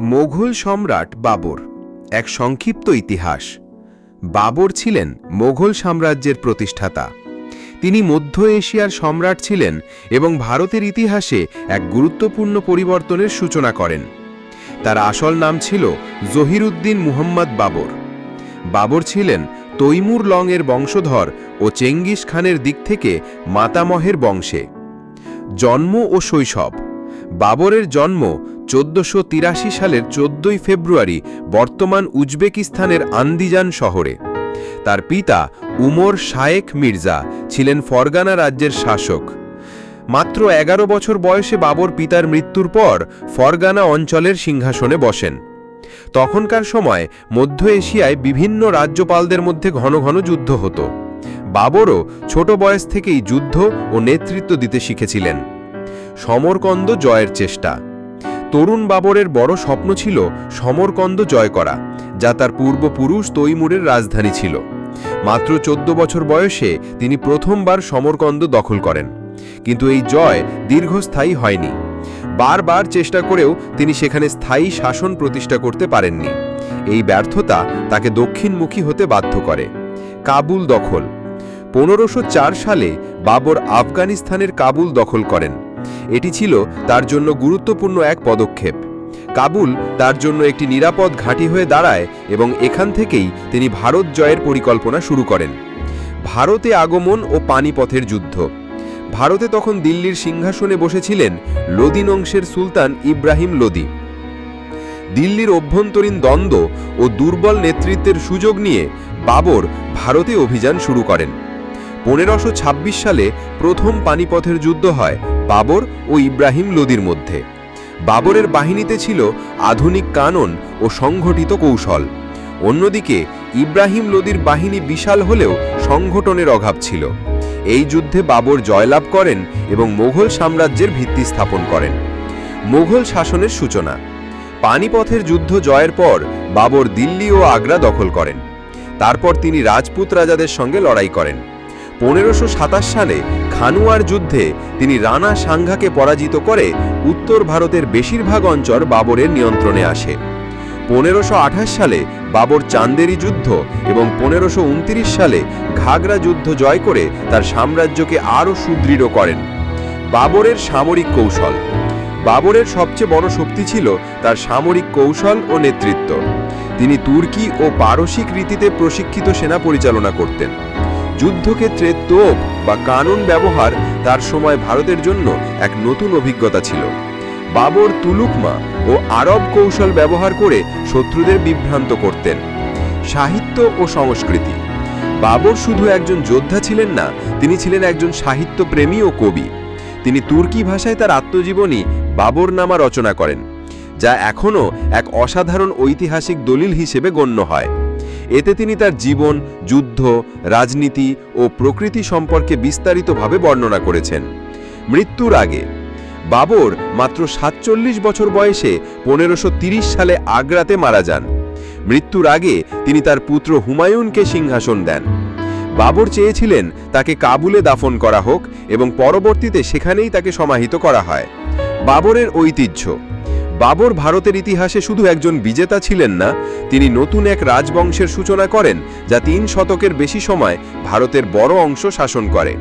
মোঘল সম্রাট বাবর, এক সংক্ষিপ্ত ইতিহাস। বাবর ছিলেন মোঘল সাম্রাজ্যের প্রতিষ্ঠাতা। তিনি মধ্য এশিয়ার সম্রাট ছিলেন এবং ভারতের ইতিহাসে এক গুরুত্বপূর্ণ পরিবর্তনের সূচনা করেন। তার আসল নাম ছিল জহিরুদ্দিন মুহম্মদ বাবর। বাবর ছিলেন তৈমুর লংয়ের বংশধর ও চেঙ্গিস খানের দিক থেকে মাতামহের বংশে। জন্ম ও শৈশব। বাবরের জন্ম চোদ্দশো সালের চোদ্দই ফেব্রুয়ারি বর্তমান উজবেকিস্তানের আন্দিজান শহরে। তার পিতা উমর শায়েক মির্জা ছিলেন ফরগানা রাজ্যের শাসক। মাত্র এগারো বছর বয়সে বাবর পিতার মৃত্যুর পর ফরগানা অঞ্চলের সিংহাসনে বসেন। তখনকার সময় মধ্য এশিয়ায় বিভিন্ন রাজ্যপালদের মধ্যে ঘন ঘন যুদ্ধ হতো। বাবরও ছোট বয়স থেকেই যুদ্ধ ও নেতৃত্ব দিতে শিখেছিলেন। সমরকন্দ জয়ের চেষ্টা। তরুণ বাবরের বড় স্বপ্ন ছিল সমরকন্দ জয় করা, যা তার পূর্বপুরুষ তৈমুরের রাজধানী ছিল। মাত্র চোদ্দ বছর বয়সে তিনি প্রথমবার সমরকন্দ দখল করেন, কিন্তু এই জয় দীর্ঘস্থায়ী হয়নি। বারবার চেষ্টা করেও তিনি সেখানে স্থায়ী শাসন প্রতিষ্ঠা করতে পারেননি। এই ব্যর্থতা তাকে দক্ষিণমুখী হতে বাধ্য করে। কাবুল দখল। পনেরোশো সালে বাবর আফগানিস্তানের কাবুল দখল করেন। এটি ছিল তার জন্য গুরুত্বপূর্ণ এক পদক্ষেপ। কাবুল তার জন্য একটি নিরাপদ ঘাঁটি হয়ে দাঁড়ায় এবং এখান থেকেই তিনি ভারত জয়ের পরিকল্পনা শুরু করেন। ভারতে আগমন ও পানিপথের যুদ্ধ। ভারতে তখন দিল্লির সিংহাসনে বসেছিলেন লোদি অংশের সুলতান ইব্রাহিম লোদি। দিল্লির অভ্যন্তরীণ দ্বন্দ্ব ও দুর্বল নেতৃত্বের সুযোগ নিয়ে বাবর ভারতে অভিযান শুরু করেন। পনেরোশো সালে প্রথম পানিপথের যুদ্ধ হয় বাবর ও ইব্রাহিম লোদির মধ্যে। বাবরের বাহিনীতে ছিল আধুনিক কানন ও সংঘটিত কৌশল। অন্যদিকে, ইব্রাহিম লোদির বাহিনী বিশাল হলেও সংগঠনের অভাব ছিল। এই যুদ্ধে বাবর জয়লাভ করেন এবং মোঘল সাম্রাজ্যের ভিত্তি স্থাপন করেন। মোঘল শাসনের সূচনা। পানিপথের যুদ্ধ জয়ের পর বাবর দিল্লি ও আগ্রা দখল করেন। তারপর তিনি রাজপুত রাজাদের সঙ্গে লড়াই করেন। পনেরোশো সালে খানুয়ার যুদ্ধে তিনি রানা সাংঘাকে পরাজিত করে উত্তর ভারতের বেশিরভাগ অঞ্চল বাবরের নিয়ন্ত্রণে আসে। পনেরোশো সালে বাবর চান্দেরি যুদ্ধ এবং পনেরোশো সালে ঘাগরা যুদ্ধ জয় করে তার সাম্রাজ্যকে আরও সুদৃঢ় করেন। বাবরের সামরিক কৌশল। বাবরের সবচেয়ে বড় শক্তি ছিল তার সামরিক কৌশল ও নেতৃত্ব। তিনি তুর্কি ও পারসিক রীতিতে প্রশিক্ষিত সেনা পরিচালনা করতেন। যুদ্ধক্ষেত্রে তোপ বা কানুন ব্যবহার তার সময় ভারতের জন্য এক নতুন অভিজ্ঞতা ছিল। বাবর তুলুকমা ও আরব কৌশল ব্যবহার করে শত্রুদের বিভ্রান্ত করতেন। সাহিত্য ও সংস্কৃতি। বাবর শুধু একজন যোদ্ধা ছিলেন না, তিনি ছিলেন একজন সাহিত্যপ্রেমী ও কবি। তিনি তুর্কি ভাষায় তার আত্মজীবনী বাবর নামা রচনা করেন, যা এখনও এক অসাধারণ ঐতিহাসিক দলিল হিসেবে গণ্য হয়। এতে তিনি তার জীবন, যুদ্ধ, রাজনীতি ও প্রকৃতি সম্পর্কে বিস্তারিতভাবে বর্ণনা করেছেন। মৃত্যুর আগে, বাবর মাত্র সাতচল্লিশ বছর বয়সে পনেরোশো সালে আগ্রাতে মারা যান। মৃত্যুর আগে তিনি তার পুত্র হুমায়ুনকে সিংহাসন দেন। বাবর চেয়েছিলেন তাকে কাবুলে দাফন করা হোক এবং পরবর্তীতে সেখানেই তাকে সমাহিত করা হয়। বাবরের ঐতিহ্য বাবর ভারতের ইতিহাসে শুধু একজন বিজেতা ছিলেন না, তিনি নতুন এক রাজবংশের সূচনা করেন, যা তিন শতকের বেশি সময় ভারতের বড় অংশ শাসন করে।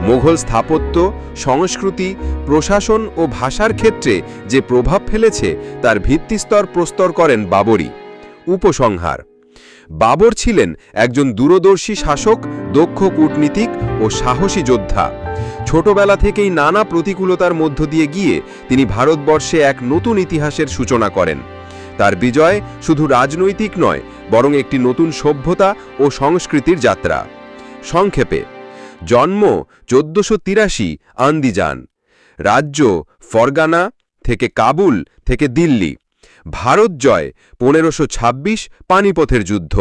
মোঘল স্থাপত্য, সংস্কৃতি, প্রশাসন ও ভাষার ক্ষেত্রে যে প্রভাব ফেলেছে, তার ভিত্তিস্তর প্রস্তর করেন বাবরই। উপসংহার। বাবর ছিলেন একজন দূরদর্শী শাসক, দক্ষ কূটনীতিক ও সাহসী যোদ্ধা। ছোটবেলা থেকেই নানা প্রতিকূলতার মধ্য দিয়ে গিয়ে তিনি ভারতবর্ষে এক নতুন ইতিহাসের সূচনা করেন। তার বিজয় শুধু রাজনৈতিক নয়, বরং একটি নতুন সভ্যতা ও সংস্কৃতির যাত্রা। সংক্ষেপে, জন্ম চোদ্দশো তিরাশি আন্দিজান। রাজ্য ফরগানা থেকে কাবুল থেকে দিল্লি। ভারত জয় পনেরোশো ছাব্বিশ পানিপথের যুদ্ধ।